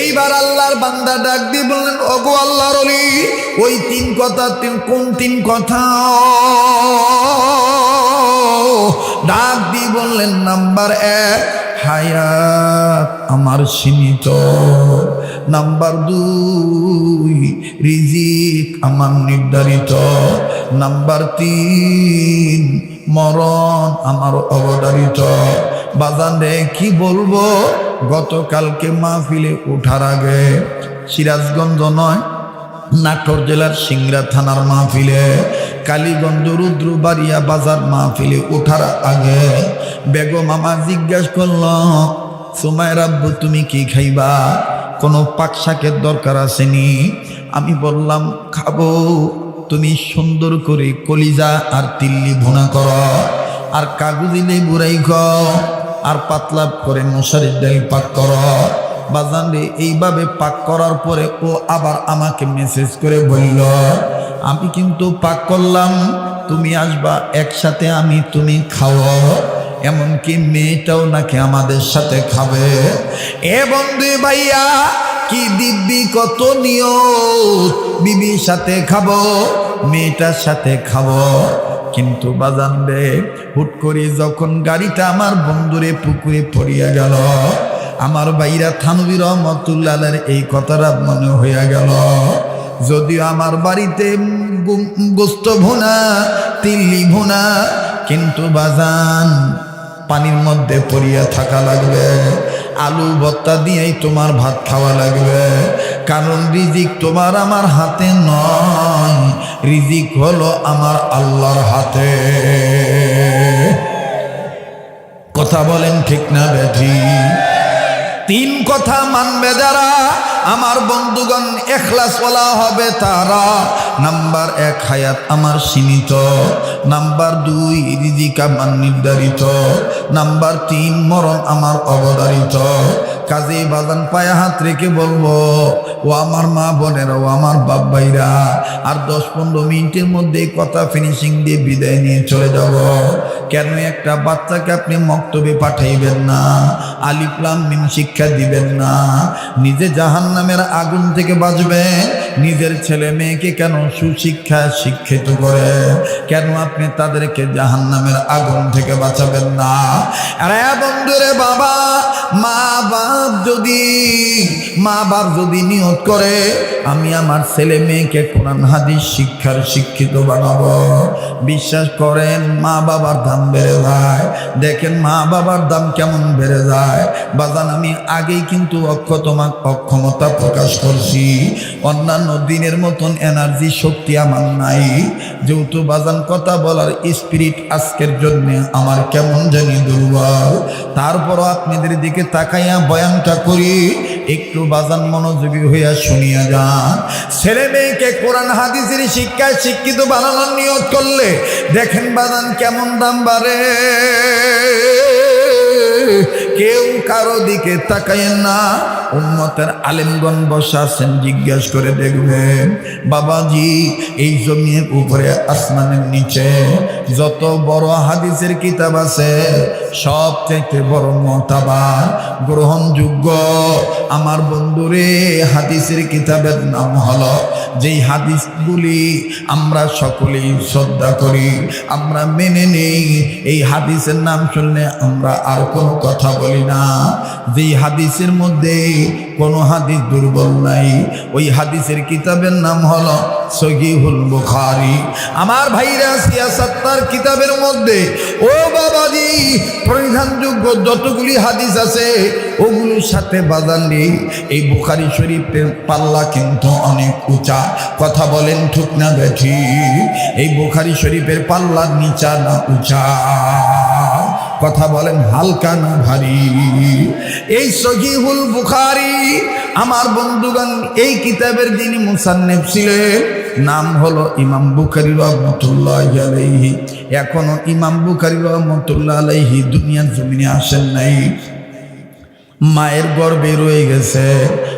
এইবার আল্লাহর বান্দা ডাক দিয়ে বললেন, ওগো আল্লাহর অলি ওই তিন কথা, তিন কোন তিন কথা? ডাক দিয়ে বললেন, নাম্বার এক হায়াত আমার সীমিত। নাম্বার দুই, রিজিক আমার নির্ধারিত। নাম্বার তিন, মরণ আমার অবধারিত। বাজান কি বলব? গতকালকে মাহফিলে ওঠার আগে সিরাজগঞ্জ নয় নাটোর জেলার সিংড়া থানার মাহফিলে, কালীগঞ্জ রুদ্রবাড়িয়া বাজার মাহফিলে ওঠার আগে বেগম আমার জিজ্ঞাসা করল সময় রাব্বু, তুমি কি খাইবা? কোনো পাক শাকের দরকার আসেনি? আমি বললাম, খাব। তুমি সুন্দর করে কলিজা আর তিল্লি ভুনা কর, আর কাগজি লেবু রাইখ, আর পাতলা করে মশারির ডাল পাক কর। বাজান রে এইভাবে পাক করার পরে ও আবার আমাকে মেসেজ করে বলল, আমি কিন্তু পাক করলাম, তুমি আসবা একসাথে আমি তুমি খাও। এমনকি মেয়েটাও নাকি আমাদের সাথে খাবে। এ বন্ধু ভাইয়া, কি দিব্যি কত নিয়ত, বিবির সাথে খাব, মেয়েটার সাথে খাব। কিন্তু বাজান রে হুট করে যখন গাড়িটা আমার বন্ধুরে পুকুরে পড়িয়া গেল আমার বাইরা থানবী রহমতুল্লাহের এই কথাটা মনে হইয়া গেল। যদিও আমার বাড়িতে গোস্ত ভুনা, তিল্লি ভুনা, কিন্তু বাজান পানির মধ্যে পড়িয়া থাকা লাগবে। আলু ভত্তা দিয়েই তোমার ভাত খাওয়া লাগবে। কারণ রিজিক তোমার আমার হাতে নয়। রিজিক হলো আমার আল্লাহর হাতে। কথা বলেন ঠিক না বেঠি? তিন কথা মানবে যারা, আমার বন্ধুগণ এখলাস বলা হবে তারা। নাম্বার এক, হায়াত আমার সীমিত। নাম্বার দুই, রিজিক আমার নির্ধারিত। নাম্বার তিন, মরণ আমার অবধারিত। কাজে বাজান পায়ে হাত রেখে বলব, ও আমার মা বোনেরা, ও আমার বাপ ভাইরা, আর দশ পনেরো মিনিটের মধ্যে কথা ফিনিশিং দিয়ে বিদায় নিয়ে চলে যাব। কেন একটা বাচ্চাকে আপনি মক্তবে পাঠাইবেন না? আলিপ্লাম মিম শিক্ষা দিবেন না। নিজে জাহান নামের আগুন থেকে বাঁচবে নিজের ছেলে মেয়েকে কেন সুশিক্ষা শিক্ষিত করে? কেন আপনি তাদেরকে জাহান নামের আগুন থেকে বাঁচাবেন না? বন্ধুরে বাবা, মা বাপ যদি, মা বাপ যদি নিয়ত করে, আমি আমার ছেলে মেয়েকে কোরআন, হাদিস শিক্ষার শিক্ষিত বানাবো। বিশ্বাস করেন, মা বাবার দাম বেড়ে যায়। দেখেন মা বাবার দাম কেমন বেড়ে যায়। বাজান, আমি আগেই কিন্তু অক্ষতমা অক্ষমতা প্রকাশ করছি। অন্যান্য দিনের মতন এনার্জি শক্তি আমার নাই। যেহেতু বাজান কথা বলার স্পিরিট আজকের জন্য আমার কেমন জানি দুর্বল। তারপরও আপনাদের দিকে তাকাইয়া বয়ানটা করি, একটু বাজান মনোযোগী হইয়া শুনিয়া যান। ছেলে মেয়েকে কোরআন, হাদিসের শিক্ষায় শিক্ষিত বানানোর নিয়ত করলে দেখেন বাজান কেমন দাম বাড়ে। কেউ কারও দিকে তাকায়েন না। উন্মতের আলেমগণ বসা আছেন, জিজ্ঞাসা করে দেখবেন বাবাজি, এই জমির উপরে, আসমানের নিচে যত বড় হাদিসের কিতাব আছে সব চাইতে বড় মতাবার গ্রহণযোগ্য। আমার বন্ধুরে, হাদিসের কিতাবের নাম হলো, যেই হাদিসগুলি আমরা সকলেই শ্রদ্ধা করি, আমরা মেনে নেই, এই হাদিসের নাম শুনলে আমরা আর কোনো কথা বলি না, যেই হাদিসের মধ্যে কোনো হাদিস দুর্বল নাই, ওই হাদিসের কিতাবের নাম হলো সহিহুল বুখারি। আমার ভাইরা সিয়াসাত্তার কিতাবের মধ্যে, ও বাবাজি পরিধানযোগ্য যতগুলি হাদিস আছে, ওগুলোর সাথে বাজানলি এই বুখারি শরীফের পাল্লা কিন্তু অনেক উঁচা। কথা বলেন ঠিক না এই বুখারি শরীফের পাল্লা নিচা না উঁচা? কথা বলেন, হালকা না ভারী? এই সহিহুল বুখারি, আমার বন্ধুগণ, এই কিতাবের যিনি মুসান্নেফ ছিলেন, নাম হলো ইমাম বুখারি রহমতুল্লাহ আলাইহি। এখনও ইমাম বুখারি রহমতুল্লাহ আলাইহি দুনিয়ার জমিনে আসেন নাই। মায়ের গর্বে রয়ে গেছে।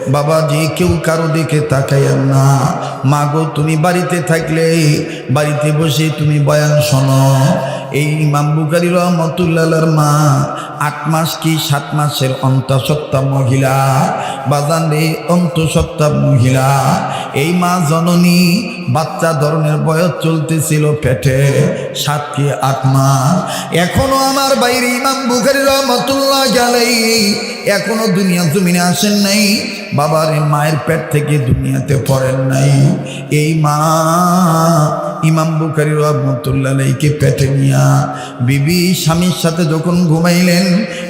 বাবাজি, কেউ কারও দিকে তাকাইয়েন না। মা গো, তুমি বাড়িতে থাকলে বাড়িতে বসে তুমি বয়ান শোনো। এই ইমাম বুখারি রহমতুল্লাহর মা আট মাস কি সাত মাসের অন্তঃসত্ত্বা মহিলা? বাজান রে, অন্তঃসত্ত্বা মহিলা। এই মা জননী, বাচ্চা ধরনের বয়স চলতেছিল পেটে সাত কি আট মাস। এখনও আমার বাইরে ইমাম বুখারি রহমতুল্লাহ গেলেই, এখনও দুনিয়া জমিনে আসেন নাই। বাবার মায়ের পেট থেকে দুনিয়াতে পড়েন নাই। এই মা ইমাম বুখারি রহমতুল্লাহকে পেটে নিয়া বিবি স্বামীর সাথে যখন ঘুমাইলেন,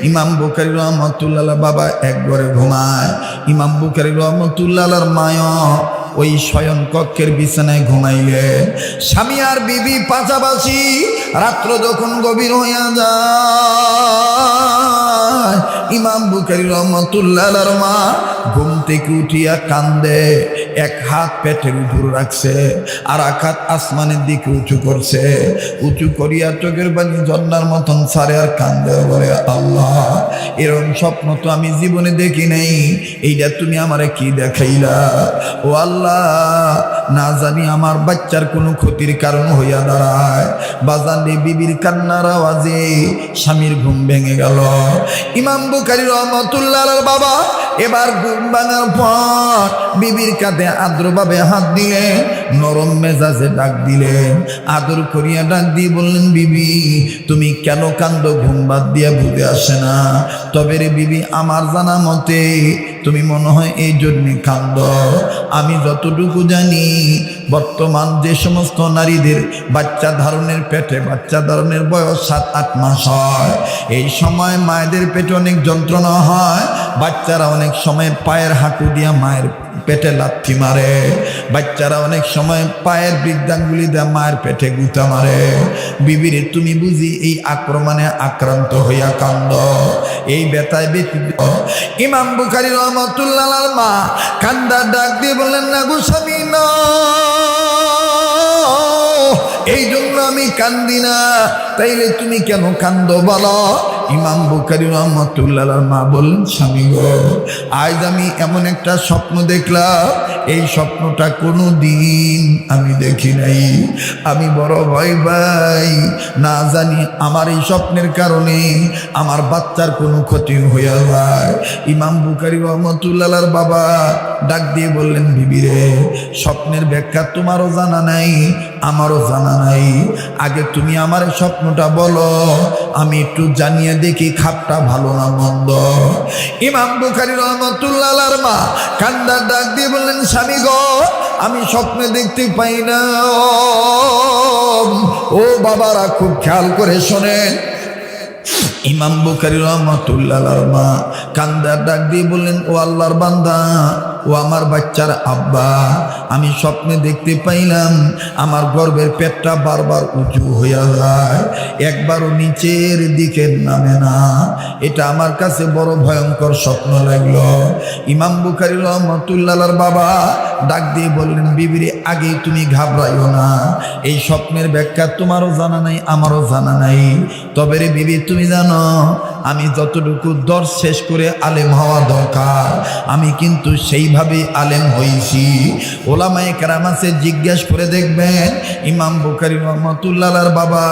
ইমাম বুখারি রহমতুল্লাহ বাবা এক ঘরে ঘুমায়। ইমাম বুখারি রহমতুল্লাহর মায় ওই শয়ন কক্ষের বিছানায় ঘুমাইলে। স্বামী আর বিবি পাশাপাশি রাত্র যখন গভীর হইয়া যায় ইমাম বুখারি রহমতুল্লাহর মা ঘুম থেকে উঠিয়া কান্দে, এক হাত পেটের উপর রাখছে আর এক হাত আসমানের দিকে উঁচু করছে। উঁচু করিয়া চোখের বাণী জন্নার মতন সারে আর কান্দে বলে, আল্লাহ, এরম স্বপ্ন তো আমি জীবনে দেখি নাই, এইটা তুমি আমারে কি দেখাইলা? ও আল্লাহ না জানি আমার বাচ্চার কোনো ক্ষতির কারণ হইয়া দাঁড়ায়। বাজানে বিবির কান্নার আওয়াজে স্বামীর ঘুম ভেঙে গেল। ইমাম বুকারি রহমতুল্লাহ বাবা এবার ঘুম ভাঙার পর বিবির কাঁধে আদ্রভাবে হাত দিলে নরম মেজাজে ডাক দিলেন। আদর করিয়া ডাক দিয়ে বললেন, বিবি, তুমি কেন কান্দ? ঘুম বাদ দিয়া ভুগে আসে না। তবে রে বিবি, আমার জানা মতে তুমি মনে হয় এই জন্যে কান্দ। আমি যতটুকু জানি বর্তমান যে সমস্ত নারীদের বাচ্চা ধারণের পেটে, বাচ্চা ধারণের বয়স সাত, আট মাস হয়। এই সময় মায়েদের পেটে অনেক যন্ত্রণা হয়। বাচ্চারা অনেক সময় পায়ের হাঁটু দিয়া মায়ের পেটে লাথি মারে। বাচ্চারা অনেক সময় পায়ের বৃদ্ধাঙ্গুলি দেয় মায়ের পেটে গুতা মারে। বিবিরে, তুমি বুঝি এই আক্রমণে আক্রান্ত হইয়া কান্দ? এই বেতায় ব্যতীত ইমাম বুখারি রহমতুল্লাহ মা কান্দা ডাক দিয়ে বললেন, না গো স্বামী, না। আমি কান্দি না। তাইলে তুমি কেন কান্দ বলো? ইমাম বুখারি রহমতুল্লাহ মা বললেন, স্বামী গো, আজ আমি এমন একটা স্বপ্ন দেখলাম। এই স্বপ্নটা কোনো দিন আমি দেখি নাই। আমি বড় ভয় ভাই না জানি আমার এই স্বপ্নের কারণে আমার বাচ্চার কোনো ক্ষতি হইয়া যায়। ইমাম বুখারি রহমতুল্লাহর বাবা ডাক দিয়ে বললেন বিবিরে স্বপ্নের ব্যাখ্যা তোমারও জানা নাই, আমারও জানা নাই। আগে তুমি আমার স্বপ্নটা বলো, আমি একটু জানিয়ে দেখি খাপটা ভালো না মন্দ। ইমাম বুখারি রহমতুল্লাহর মা কান্দার ডাক দিয়ে বললেন, স্বামী গো, আমি স্বপ্নে দেখতে পাই না। ও বাবারা, খুব খেয়াল করে শোনেন। ইমাম বুখারি রহমতুল্লাহ মা কান্দার ডাক দিয়ে বললেন, ও আল্লাহর বান্দা, ও আমার বাচ্চার আব্বা, আমি স্বপ্নে দেখতে পাইলাম, আমার গর্বের পেটটা বারবার উঁচু হইয়া যায়, একবারও নিচের দিকে নামে না। এটা আমার কাছে বড় ভয়ঙ্কর স্বপ্ন লাগল। ইমাম বুখারি রহমতুল্লাহর বাবা ডাক দিয়ে বললেন, বিবিরে, আগেই তুমি ঘাবড়াইও না। এই স্বপ্নের ব্যাখ্যা তোমারও জানা নাই, আমারও জানা নাই। তবে রে বিবি, তুমি জানো, আমি যতটুকু দর শেষ করে আলেম হওয়া দরকার, আমি কিন্তু সেইভাবে আলেম হয়েছি। ওলামায়ে কেরামাসে জিজ্ঞেস করে দেখবেন, ইমাম বুখারি রহমতুল্লাহর বাবা,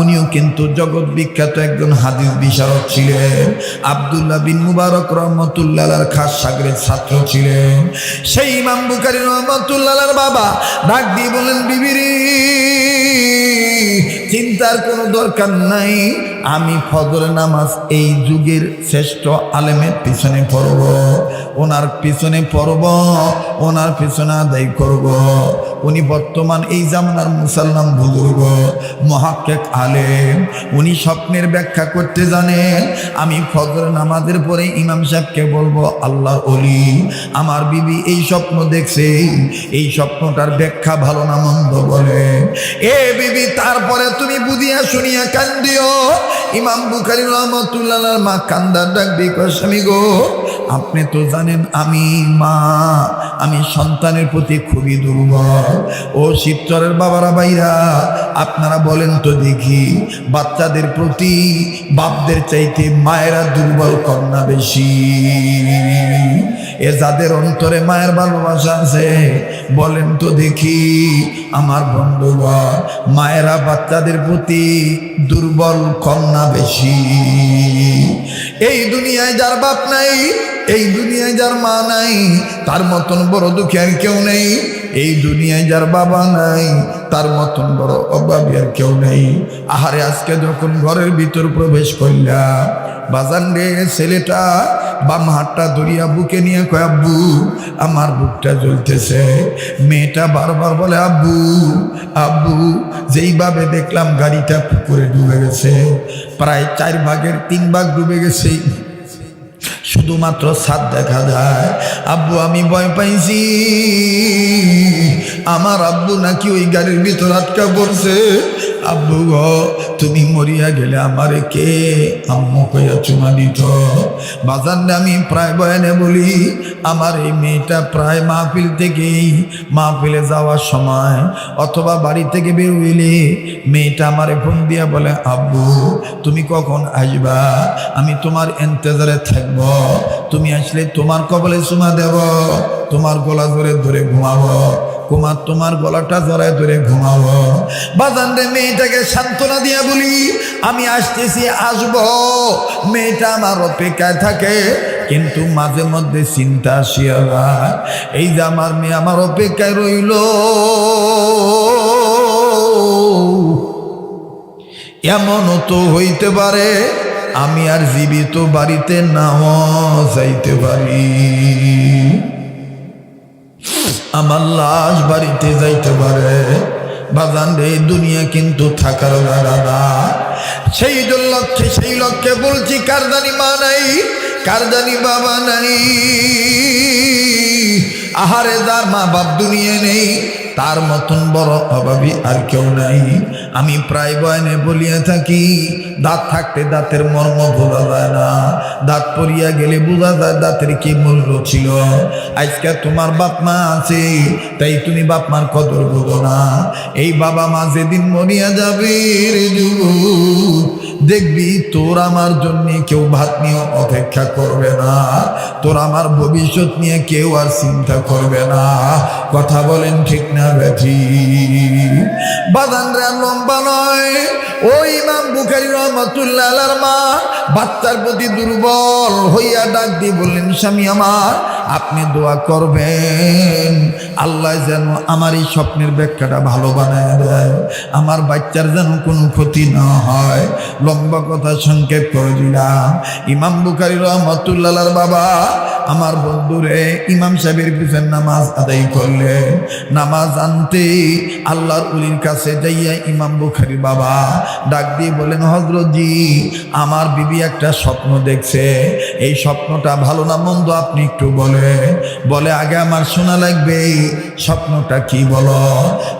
উনিও কিন্তু জগৎ বিখ্যাত একজন হাদিস বিশারদ ছিলেন। আবদুল্লাহ বিন মুবারক রহমতুল্লাহর খাস সাগরের ছাত্র ছিলেন। সেই ইমাম বুখারি রহমতুল্লাহর বাবা, ডাক দিয়ে বললেন বিবিরি চিন্তার কোনো দরকার নাই। আমি ফজর নামাজ এই যুগের শ্রেষ্ঠ আলেমের পিছনে পড়ব, ওনার পিছনে পড়ব, ওনার পিছনে আদায় করব। উনি বর্তমান এই জামানার মুসলমান বুজুর্গ, মহাক্কেক আলেম। উনি স্বপ্নের ব্যাখ্যা করতে জানেন, আমি ফজর নামাজের পরে ইমাম সাহেবকে বলব, আল্লাহর অলি আমার বিবি এই স্বপ্ন দেখছে, এই স্বপ্নটার ব্যাখ্যা ভালো না মন্দ বলে। এ বিবি, তারপরে তুমি বুঝিয়া শুনিয়া কান্দিও। ইমাম বুখারি রহমতুল্লাহ মা কান্দার ডাকবি স্বামী গো আপনি তো জানেন আমি মা। আমি সন্তানের প্রতি খুবই দুর্বল। ও শিবচরের বাবারা, ভাইরা, আপনারা বলেন তো দেখি, বাচ্চাদের প্রতি বাপদের চাইতে মায়েরা দুর্বল কন্যা বেশি? এ যাদের অন্তরে মায়ের ভালোবাসা আছে, বলেন তো দেখি, আমার বন্ধুগণ, মায়েরা বাচ্চাদের প্রতি দুর্বল কন্যা বেশি? এই দুনিয়ায় যার বাপ নাই এই দুনিয়ায় যার মা নাই, তার মতন বড় দুঃখী আর কেউ নেই। এই দুনিয়ায় যার বাবা নাই, তার মতন বড় অভাবী আর কেউ নেই। আহারে আজকে যখন ঘরের ভিতর প্রবেশ করলাম, বাজান রে ছেলেটা, বাম হাতটা ধরিয়া বুকে নিয়ে কয়, আব্বু, আমার বুকটা জ্বলতেছে। মেয়েটা বারবার বলে, আব্বু আব্বু, যেইভাবে দেখলাম গাড়িটা পুকুরে ডুবে গেছে, প্রায় চার ভাগের তিন ভাগ ডুবে গেছে। শুধুমাত্র ছাদ দেখা যায়। আব্বু, আমি ভয় পাইছি। আমার আব্বু নাকি ওই গাড়ির ভিতর আটকা পড়ছে। আব্বু গো, তুমি মরিয়া গেলে আমারে কে আম্মু কইয়া চুমা দিত? বাজার আমি প্রায় বয়ানে বলি, আমার এই মেয়েটা প্রায় মাহফিল থেকেই মাহফিলে যাওয়ার সময় অথবা বাড়ি থেকে বের হইলে মেয়েটা আমারে ফোন দিয়া বলে, আব্বু, তুমি কখন আসবা? আমি তোমার এন্তেজারে থাকব। তুমি আসলে তোমার কবলে চুমা দেব, তোমার গলা ধরে ধরে ঘুমাবো, কুমার তোমার গলাটা জড়ায় ধরে ঘুমাবো। বাজান রে, মেয়েটাকে সান্ত্বনা দিয়া বলি, আমি আসতেছি, আসব। মেয়েটা আমার অপেক্ষায় থাকে, কিন্তু মাঝে মধ্যে চিন্তা আসিয়া এই যে আমার মেয়ে আমার অপেক্ষায় রইল। এমনও তো হইতে পারে আমি আর জীবিত বাড়িতে নাও যাইতে পারি। আমার লাশ বাড়িতে যাইতে পারে। বাজান রে, দুনিয়া কিন্তু থাকার না। সেই লক্ষ্যে সেই লক্ষ্যে বলছি, কার জানি মা নাই, কার জানি বাবা নাই। আহারে যার মা বাপ দুনিয়া নেই তার মতন বড় অভাবী আর কেউ নাই। আমি প্রায় বয়নে বলিয়া থাকি, দাঁত থাকতে দাঁতের মর্ম বোঝা যায় না। দাঁত পরিয়া গেলে বোঝা যায় দাঁতের কি মূল্য ছিল। আজকে তোমার বাপ মা আছে, তাই তুমি বাপ মার কদর বোঝো না। এই বাবা মা যেদিন মরিয়া যাবে রে দেখবি তোর আমার জন্য কেউ ভাত নিয়ে অপেক্ষা করবে না। তোর আমার ভবিষ্যৎ নিয়ে কেউ আর চিন্তা করবে না। কথা বলেন ঠিক না? বেঠি। বাদানরা লম্বা নয়। ওই ইমাম বুখারি রহমতুল্লাহ মা, বাচ্চার প্রতি দুর্বল হইয়া ডাক দিয়ে বললেন, স্বামী আমার, আপনি দোয়া করবেন। আল্লাহ যেন আমার এই স্বপ্নের ব্যাখ্যাটা ভালো বানায় দেয়। আমার বাচ্চার যেন কোনো ক্ষতি না হয়। লম্বা কথা সংক্ষেপ করে দিলাম। ইমাম বুখারি রহমতুল্লাহর বাবা আমার বন্ধুরে ইমাম সাহেবের পিছনে নামাজ আদায় করলে, নামাজ আনতে আল্লাহর উলির কাছে যাইয়া ইমাম বুখারি বাবা ডাক দিয়ে বলেন হজরতজি আমার বিবি একটা স্বপ্ন দেখছে। এই স্বপ্নটা ভালো না মন্দ আপনি একটু বলে। বলে, আগে আমার শোনা লাগবে, স্বপ্নটা কি বলো?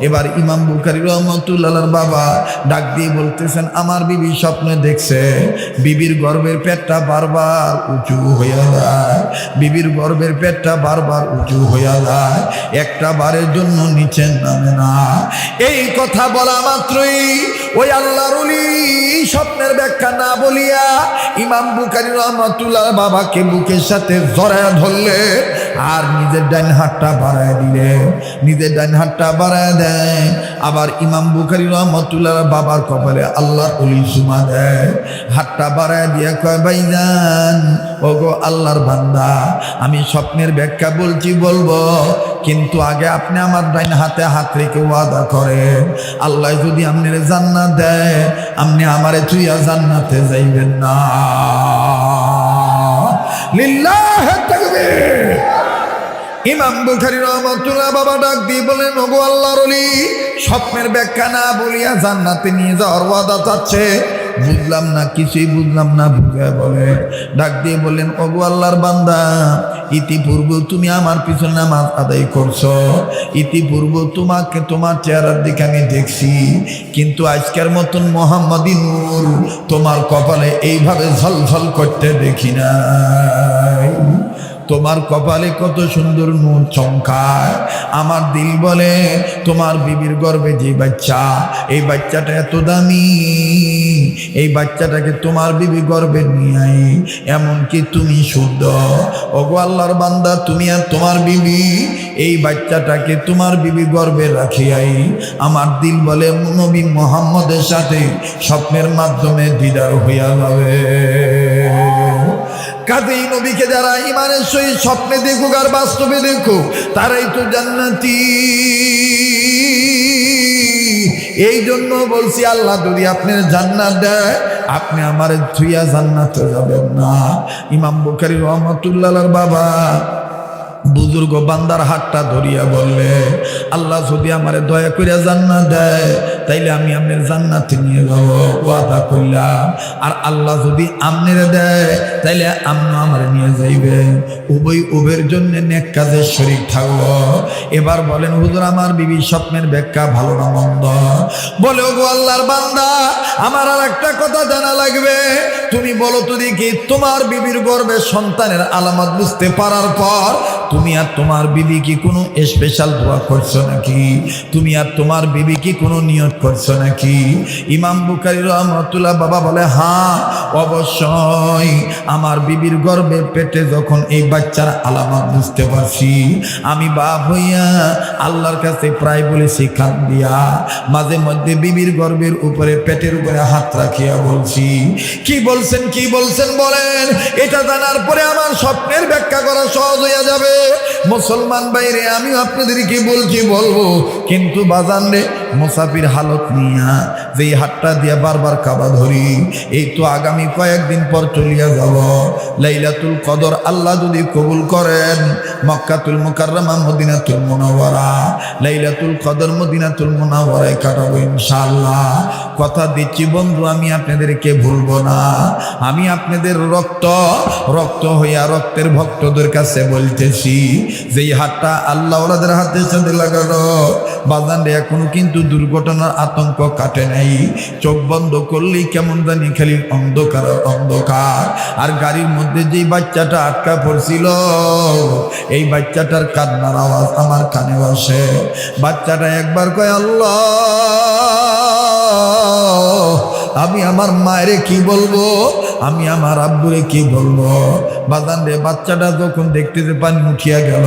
এবার ইমাম বুখারি রহমতুল্লাহর বাবা ডাক দিয়ে বলতেছেন, আমার বিবি স্বপ্নে দেখছে, বিবির গর্বের পেটটা বারবার উঁচু হয়ে যায়। বিবির গর্বের পেটটা বারবার উঁচু হইয়া যায়। একটা বারের জন্য নিচে নামে না। এই কথা বলা মাত্রই ওই আল্লাহর উলি স্বপ্নের ব্যাখ্যা না বলিয়া ইমাম বুকারি রহমাতুল্লাহ বাবাকে বুকের সাথে জড়ায় ধরলে আর নিজের ডাইন হাতটা বাড়ায় দিলে, নিজের ডাইন হাতটা বাড়ায় দেয়। আবার ইমাম বুখারি রহমতুল্লাহ বাবার কপালে আল্লাহর অলি সুমা দেয়। হাতটা বাড়ায় দিয়ে কয়, ভাইজান ও গো আল্লাহর বান্দা, আমি স্বপ্নের ব্যাখ্যা বলছি, বলব। কিন্তু আগে আপনি আমার ডাইন হাতে হাত রেখে ওয়াদা করেন। আল্লাহ যদি আপনি জান্নাত দেয়, আপনি আমারে তুইয়া জান্নাতে যাইবেন না। লিল্লাহ, তাকবীর। ইমাম বুখারি রহমতুল্লাহ বাবা ডাক দিয়ে বলেন, ওগো আল্লাহর স্বপ্নের ব্যাখ্যা না বলিয়া জান্নাতে নিয়ে যাওয়ার ওয়াদা চাচ্ছে। বুঝলাম না, কিছুই বুঝলাম না বুঝে বলে। ডাক দিয়ে বললেন ওগো আল্লাহর বান্দা, ইতিপূর্ব তুমি আমার পিছনে নামাজ আদায় করছ। ইতিপূর্ব তোমাকে তোমার চেহারার দিকে আমি দেখছি। কিন্তু আজকের মতন মোহাম্মদী নূর তোমার কপালে এইভাবে ঝলঝল করতে দেখি নাই। তোমার কপালে কত সুন্দর নূর চমকায়। আমার দিল বলে, তোমার বিবির গর্বে যে বাচ্চা, এই বাচ্চাটা এত দামি। এই বাচ্চাটাকে তোমার বিবি গর্বে নিয়ে আই এমনকি তুমি শুদ্ধ। ওগো আল্লাহর বান্দা, তুমি আর তোমার বিবি, এই বাচ্চাটাকে তোমার বিবি গর্বে রাখিয়াই আমার দিল বলে, নবী মোহাম্মদের সাথে স্বপ্নের মাধ্যমে দিদার হইয়া যাবে। কাজেই নবীকে যারা ইমানের সহিত স্বপ্নে দেখুক আর বাস্তবে দেখুক, তারাই তো জান্নাতি। এই জন্য বলছি, আল্লাহ যদি আপনার জান্নাত দেয়, আপনি আমার থুইয়া জান্নাতে যাবেন না। ইমাম বুখারি রহমতুল্লাহর বাবা বুজুর্গ বান্দার হাতটা ধরিয়া বললে, আল্লাহ যদি আমারে দয়া করিয়া জান্নাত দেয় তাইলে আমি আপনার জান্নাতে নিয়ে যাব, ওয়াদা করলাম আর আল্লাহ যদি আমনেরে দেয়, তাইলে আমন আমার নিয়ে যাইবে। উভয় উভয়ের জন্য নেক কাজের শরীর থাকব এবার বলেন, হুজুর, আমার বিবি স্বপ্নের ব্যাখ্যা ভালো না মন্দ? বলে, ওগো আল্লাহর বান্দা, আমার আর একটা কথা জানা লাগবে। তুমি বলো তো দেখি, তোমার বিবির গর্বে সন্তানের আলামত বুঝতে পারার পর তুমি আর তোমার বিবি কি কোনো স্পেশাল দোয়া করছ নাকি? তুমি আর তোমার বিবি কি কোনো নিয়ত করছ নাকি? ইমাম বুখারি রহমতুল্লাহ বাবা বলে হ্যাঁ অবশ্যই। আমার বিবির গর্বে পেটে যখন এই বাচ্চার আলামত বুঝতে পারছি, আমি বাপ হইয়া আল্লাহর কাছে প্রায় বলেছি খান দিয়া। মাঝে মধ্যে বিবির গর্বের উপরে, পেটের উপরে হাত রাখিয়া বলছি, কি বলছেন কি বলছেন বলেন? এটা জানার পরে আমার স্বপ্নের ব্যাখ্যা করা সহজ হইয়া যাবে। মুসলমান বাইরে আমি আপনাদেরকে বলছি বলব? কিন্তু বাজান রে মুসাফির হালত নিয়া যেই হাতটা দিয়া বারবার কাবা ধরি, এই তো আগামী কয়েকদিন পর চলিয়া যাব। লাইলাতুল কদর আল্লাহ যদি কবুল করেন, মক্কাতুল মুকাররমা মদিনাতুল মুনাওয়ারা, লাইলাতুল কদর মদিনাতুল মুনাওয়ারায় কাটাবো ইনশাআল্লাহ। কথা দিচ্ছি বন্ধু, আমি আপনাদেরকে ভুলবো না। আমি আপনাদের রক্ত রক্ত হইয়া রক্তের ভক্তদের কাছে বলতেছি, যেই হাতটা আল্লাহ ওরাদের হাতের সাথে লাগানো বাজান রে এখনও কিন্তু দুর্ঘটনার আতঙ্ক কাটে নাই। চোখ বন্ধ করলেই কেমন জানি খালি অন্ধকার অন্ধকার। আর গাড়ির মধ্যে যেই বাচ্চাটা আটকা পড়ছিল, এই বাচ্চাটার কান্নার আওয়াজ আমার কানে বসে। বাচ্চাটা একবার কয়, আল্লাহ, আমি আমার মায়েরে কি বলব? আমি আমার আব্বুরে কি বলব? বাজান রে, বাচ্চাটা যখন দেখতে পানি উঠিয়া গেল,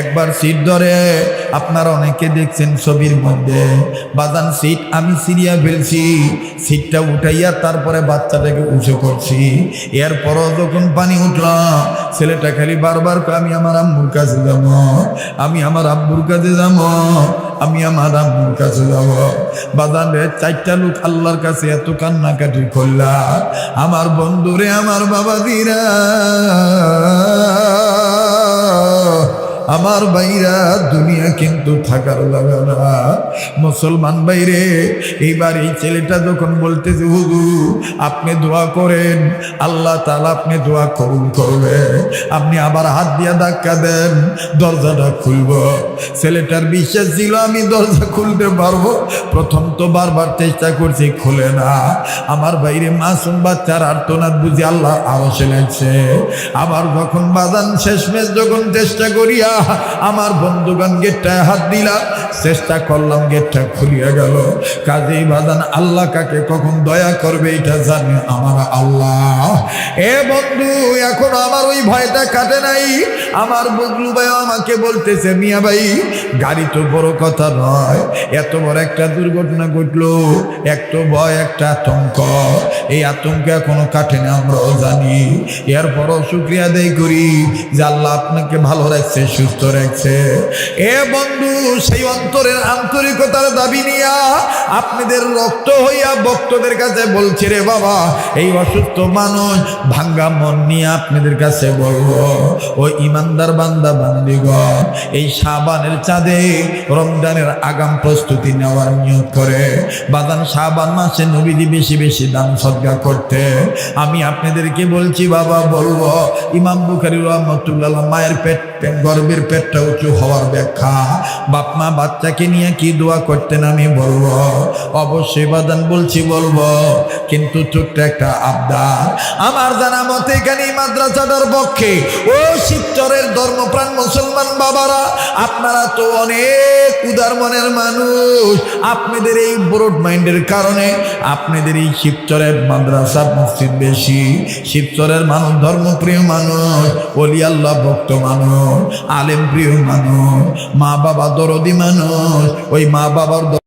একবার সিট ধরে, আপনারা অনেকে দেখছেন ছবির মধ্যে। বাজান, সিট আমি সিরিয়া ফেলছি, সিটটা উঠাইয়া তারপরে বাচ্চাটাকে উঁচু করছি। এরপরও যখন পানি উঠলাম ছেলেটা খালি বারবার আমি আমার আম্মুর কাছে যাব, আমি আমার আব্বুর কাছে যাব। আমি আমার আম্মুর কাছে যাব। বাজারে চারটা লোক আল্লাহর কাছে এত কান্নাকাটি করলা আমার বন্ধুরে, আমার বাবা দিরা আমার বাইরা দুনিয়া কিন্তু থাকার লাগে না। মুসলমান বাইরে এইবার এই ছেলেটা যখন বলতেছে হুজু আপনি দোয়া করেন, আল্লাহ তালা আপনি দোয়া কবুল করবে। আপনি আবার হাত দিয়া ধাক্কা দেন, দরজাটা খুলব। ছেলেটার বিশ্বাস ছিল, আমি দরজা খুলতে পারব। প্রথম তো বারবার চেষ্টা করছি, খুলে না। আমার বাইরে মাসুম বাচ্চার আর্তনাদ বুঝি আল্লাহ আরও লাগছে। আবার যখন বাজান শেষমেশ যখন চেষ্টা করিয়া আমার বন্ধুগণ গেটটায় হাত দিলাম চেষ্টা করলাম গেটটা খুলিয়া গেল। কাজেই বাজান আল্লাহ কাকে কখন দয়া করবে এটা জানে আমার আল্লাহ। এ বন্ধু, এখন আমার ওই ভয়টা কাটে নাই। আমার বদলু ভাই আমাকে বলতেছে, মিয়া ভাই, গাড়ি তো বড় কথা নয়, এত বড় একটা দুর্ঘটনা ঘটলো একটা ভয়, একটা আতঙ্ক। এই আতঙ্ক এখনও কাটে না, আমরাও জানি। এরপরও শুক্রিয়া দেয় করি যে আল্লাহ আপনাকে ভালো রাখছে সুস্থ রাখছে এ বন্ধু, সেই অন্তরের আন্তরিকতার দাবি নিয়া আপনাদের রক্ত হইয়া ভক্তদের কাছে বলছে রে বাবা, এই অসুস্থ মানুষ ভাঙ্গা মন নিয়ে আপনাদের কাছে বলব। ও ইমানদার বান্দা, বান্দিগণ, এই সাবানের চাঁদে রমজানের আগাম প্রস্তুতি নেওয়ার নিয়োগ করে। বাদান সাবান মাসে নবীজি বেশি বেশি দান সদ্গা করতে। আমি আপনাদেরকে বলছি বাবা, বলব, ইমাম বুখারি রহমতুল্লাহ মায়ের পেট গর্বে নবীর পেটটা উঁচু হওয়ার ব্যাখ্যা। বাপ মা বাচ্চাকে নিয়ে কি দোয়া করতেন আমি বলব? অবশ্যই বাদান বলছি বলব, কিন্তু ছোট্ট একটা আবদার। আমার জানা মতে এখানে মাদ্রাসাটার পক্ষে ও শিবচরের ধর্মপ্রাণ মুসলমান বাবারা, আপনারা তো অনেক উদার মনের মানুষ। আপনাদের এই ব্রড মাইন্ডের কারণে আপনাদের এই শিবচরের মাদ্রাসা মসজিদ বেশি। শিবচরের মানুষ ধর্মপ্রিয় মানুষ অলি ভক্ত মানুষ। আলেম প্রিয় মানুষ মা বাবা দরদি মানুষ ওই মা বাবার